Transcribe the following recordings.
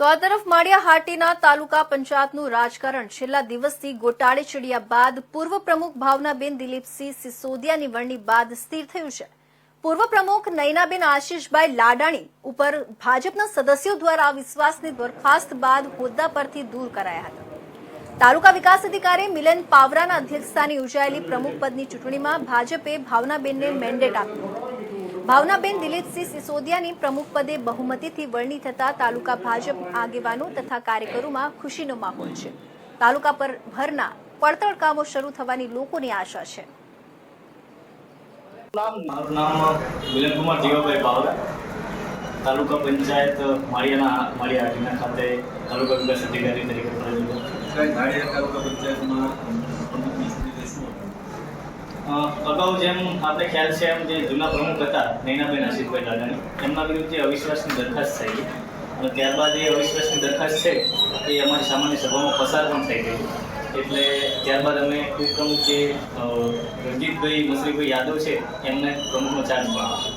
તો આ તરફ માળિયા હાટીના તાલુકા પંચાયતનું રાજકારણ છેલ્લા દિવસથી ગોટાળે ચડ્યા બાદ પૂર્વ પ્રમુખ ભાવનાબેન દિલીપસિંહ સિસોદિયાની વરણી બાદ સ્થિર થયું છે. પૂર્વ પ્રમુખ નયનાબેન આશીષભાઈ લાડાણી ઉપર ભાજપના સદસ્યો દ્વારા વિશ્વાસની દરખાસ્ત બાદ હોદ્દા પરથી દૂર કરાયા હતા. તાલુકા વિકાસ અધિકારી મિલન પાવરાના અધ્યક્ષસ્થાને યોજાયેલી પ્રમુખ પદની ચૂંટણીમાં ભાજપે ભાવનાબેનને મેન્ડેટ આપ્યું ભાવનાબેન દિલીપસિંહ સિસોદિયાની પ્રમુખ પદે બહુમતીથી વરણી થતા તાલુકા ભાજપ આગેવાનો તથા કાર્યકરોમાં ખુશીનો માહોલ છે. તાલુકા પર ભરના પડતળ કામો શરૂ થવાની લોકોની આશા છે. મારું નામ વિલનકુમાર જીવાભાઈ બાવરા તાલુકા પંચાયત માળિયાના માળિયા ખાતે તાલુકા વિકાસ અધિકારી તરીકે ફરજ બજાવું તાલુકા પંચાયતમાં અગાઉ જેમ આપણે ખ્યાલ છે એમ જે જૂના પ્રમુખ હતા, નૈનાબેન આશિષભાઈ દાદાની, એમના વિરુદ્ધ જે અવિશ્વાસની દરખાસ્ત થઈ અને ત્યારબાદ એ અવિશ્વાસની દરખાસ્ત છે, એ અમારી સામાન્ય સભામાં પસાર પણ થઈ ગઈ. એટલે ત્યારબાદ અમે ઉપપ્રમુખ જે રણજીતભાઈ મસરીભાઈ યાદવ છે, એમને પ્રમુખનો ચાર્જ પણ આપ્યો.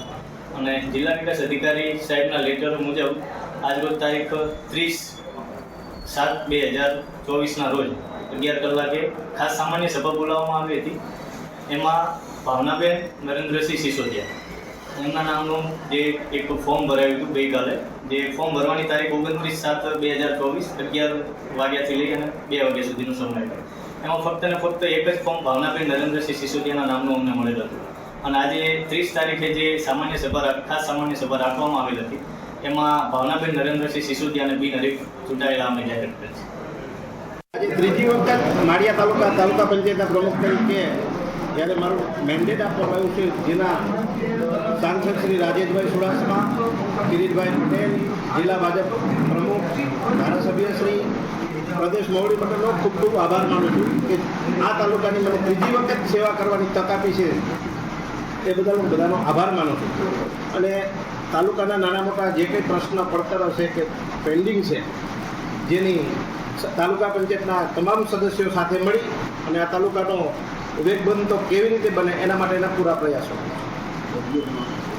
અને જિલ્લા વિકાસ અધિકારી સાહેબના લેટર મુજબ આજરોજ તારીખ ત્રીસ સાત બે હજાર ચોવીસના રોજ અગિયાર કલાકે ખાસ સામાન્ય સભા બોલાવવામાં આવી હતી. એમાં ભાવનાબેન નરેન્દ્રસિંહ સિસોદિયા. એમના નામનું જે એક ફોર્મ ભરાયું હતું ગઈકાલે, જે ફોર્મ ભરવાની તારીખ ઓગણત્રીસ સાત બે હજાર ચોવીસ અગિયાર વાગ્યાથી લઈ અને બે વાગ્યા સુધીનો સમય હતો. એમાં ફક્ત ને ફક્ત એક જ ફોર્મ ભાવનાબેન નરેન્દ્રસિંહ સિસોદિયાના નામનું અમને મળેલ હતું. અને આજે ત્રીસ તારીખે જે સામાન્ય સભા ખાસ સામાન્ય સભા રાખવામાં આવેલ હતી, એમાં ભાવનાબેન નરેન્દ્રસિંહ સિસોદિયાને બિનહરીફ ચૂંટાયેલા અમે જાહેર કરેલ છે આજે ત્રીજી વખત માળિયા તાલુકા તાલુકા પંચાયતના પ્રમુખ તરીકે જ્યારે મારું મેન્ડેટ આપવામાં આવ્યું છે, જેના સાંસદ શ્રી રાજેશભાઈ ચુડાસમા કિરીટભાઈ પટેલ, જિલ્લા ભાજપ પ્રમુખ, ધારાસભ્ય શ્રી પ્રદેશ મોવડી પટેલનો ખૂબ ખૂબ આભાર માનું છું કે આ તાલુકાની મને ત્રીજી વખત સેવા કરવાની તક આપી છે. એ બદલ હું બધાનો આભાર માનું છું. અને તાલુકાના નાના મોટા જે કંઈ પ્રશ્ન પડતર હશે કે પેન્ડિંગ છે, જેની તાલુકા પંચાયતના તમામ સદસ્યો સાથે મળી અને આ તાલુકાનો વેગબંધ તો કેવી રીતે બને? એના માટેના પૂરા પ્રયાસો.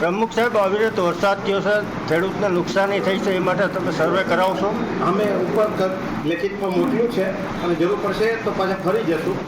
પ્રમુખ સાહેબ અવિરત વરસાદ થયો છે ખેડૂતને નુકસાની થઈ છે એ માટે તમે સર્વે કરાવશો? અમે ઉપર લેખિતમાં મોકલ્યું છે અને જરૂર પડશે તો પાછા ફરી જશું.